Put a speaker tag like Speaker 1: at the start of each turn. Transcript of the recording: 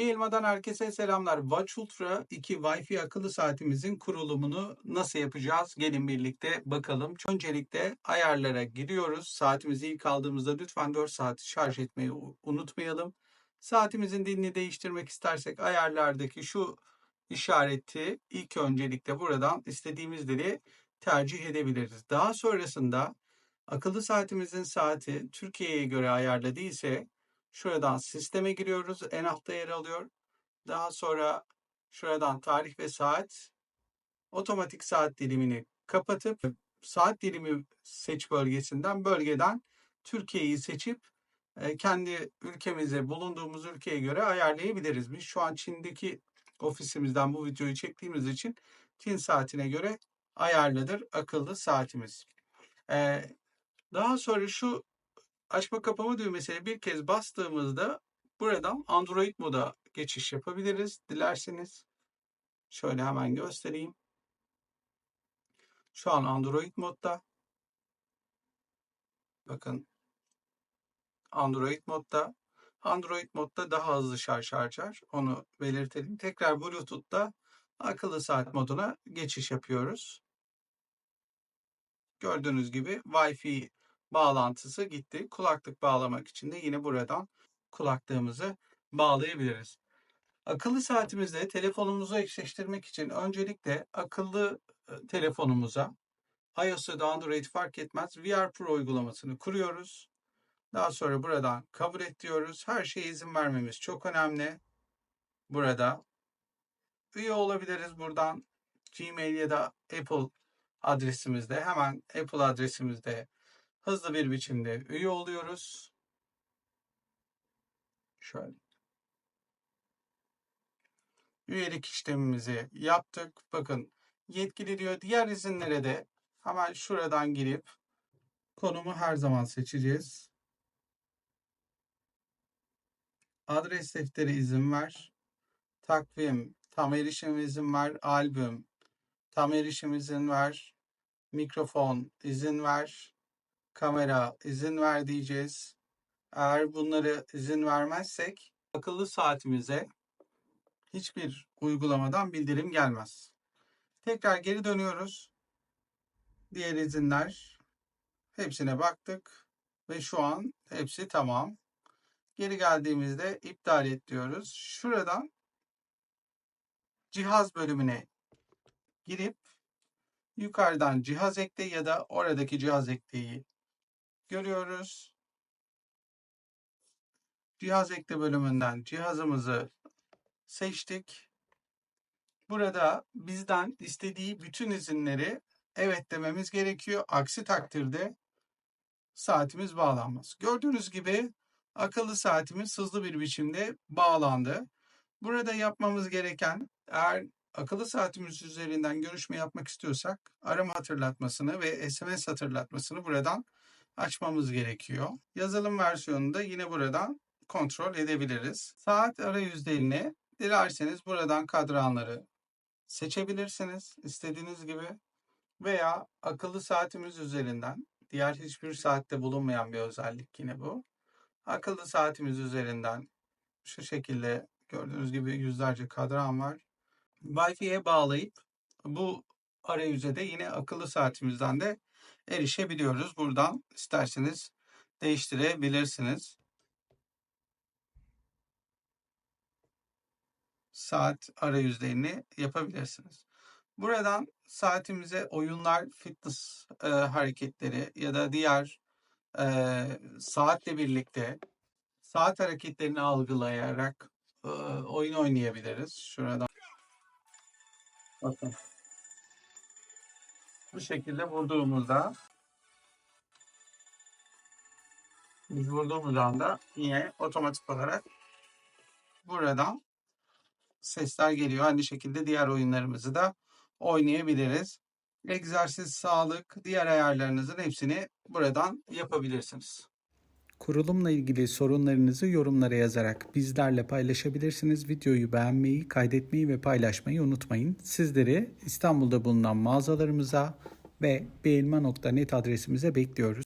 Speaker 1: Bir elmadan herkese selamlar. Watch Ultra 2 Wi-Fi akıllı saatimizin kurulumunu nasıl yapacağız? Gelin birlikte bakalım. Öncelikle ayarlara giriyoruz. Saatimizi ilk aldığımızda lütfen 4 saat şarj etmeyi unutmayalım. Saatimizin dilini değiştirmek istersek ayarlardaki şu işareti ilk öncelikle buradan istediğimiz dili tercih edebiliriz. Daha sonrasında akıllı saatimizin saati Türkiye'ye göre ayarlı değilse Şuradan sisteme giriyoruz. En altta yer alıyor. Daha sonra şuradan tarih ve saat otomatik saat dilimini kapatıp saat dilimi seç bölgesinden bölgeden Türkiye'yi seçip e, kendi ülkemize bulunduğumuz ülkeye göre ayarlayabiliriz. Biz şu an Çin'deki ofisimizden bu videoyu çektiğimiz için Çin saatine göre ayarlıdır akıllı saatimiz. E, daha sonra şu açma kapama düğmesine bir kez bastığımızda buradan Android moda geçiş yapabiliriz. Dilerseniz şöyle hemen göstereyim. Şu an Android modda. Bakın Android modda. Android modda daha hızlı şarj harcar. Onu belirtelim. Tekrar Bluetooth'ta akıllı saat moduna geçiş yapıyoruz. Gördüğünüz gibi Wi-Fi bağlantısı gitti. Kulaklık bağlamak için de yine buradan kulaklığımızı bağlayabiliriz. Akıllı saatimizle telefonumuzu eşleştirmek için öncelikle akıllı e, telefonumuza iOS ya da Android fark etmez VR Pro uygulamasını kuruyoruz. Daha sonra buradan kabul et diyoruz. Her şeye izin vermemiz çok önemli. Burada üye olabiliriz buradan. Gmail ya da Apple adresimizde hemen Apple adresimizde hızlı bir biçimde üye oluyoruz. Şöyle. Üyelik işlemimizi yaptık. Bakın yetkili diyor. Diğer izinlere de hemen şuradan girip konumu her zaman seçeceğiz. Adres defteri izin ver. Takvim, tam erişim izin ver. Albüm, tam erişim izin ver. Mikrofon izin ver kamera izin ver diyeceğiz. Eğer bunları izin vermezsek akıllı saatimize hiçbir uygulamadan bildirim gelmez. Tekrar geri dönüyoruz. Diğer izinler hepsine baktık ve şu an hepsi tamam. Geri geldiğimizde iptal et diyoruz. Şuradan cihaz bölümüne girip yukarıdan cihaz ekle ya da oradaki cihaz ekleyi görüyoruz. Cihaz ekle bölümünden cihazımızı seçtik. Burada bizden istediği bütün izinleri evet dememiz gerekiyor. Aksi takdirde saatimiz bağlanmaz. Gördüğünüz gibi akıllı saatimiz hızlı bir biçimde bağlandı. Burada yapmamız gereken eğer akıllı saatimiz üzerinden görüşme yapmak istiyorsak arama hatırlatmasını ve SMS hatırlatmasını buradan açmamız gerekiyor. Yazılım versiyonunda yine buradan kontrol edebiliriz. Saat arayüzlerini dilerseniz buradan kadranları seçebilirsiniz istediğiniz gibi veya akıllı saatimiz üzerinden diğer hiçbir saatte bulunmayan bir özellik yine bu. Akıllı saatimiz üzerinden şu şekilde gördüğünüz gibi yüzlerce kadran var. Wi-Fi'ye bağlayıp bu arayüze de yine akıllı saatimizden de erişebiliyoruz. Buradan isterseniz değiştirebilirsiniz. Saat arayüzlerini yapabilirsiniz. Buradan saatimize oyunlar, fitness e, hareketleri ya da diğer e, saatle birlikte saat hareketlerini algılayarak e, oyun oynayabiliriz. Şuradan bakın. Bu şekilde vurduğumuzda biz vurduğumuz anda yine otomatik olarak buradan sesler geliyor. Aynı şekilde diğer oyunlarımızı da oynayabiliriz. Egzersiz, sağlık, diğer ayarlarınızın hepsini buradan yapabilirsiniz. Kurulumla ilgili sorunlarınızı yorumlara yazarak bizlerle paylaşabilirsiniz. Videoyu beğenmeyi, kaydetmeyi ve paylaşmayı unutmayın. Sizleri İstanbul'da bulunan mağazalarımıza ve beğenme.net adresimize bekliyoruz.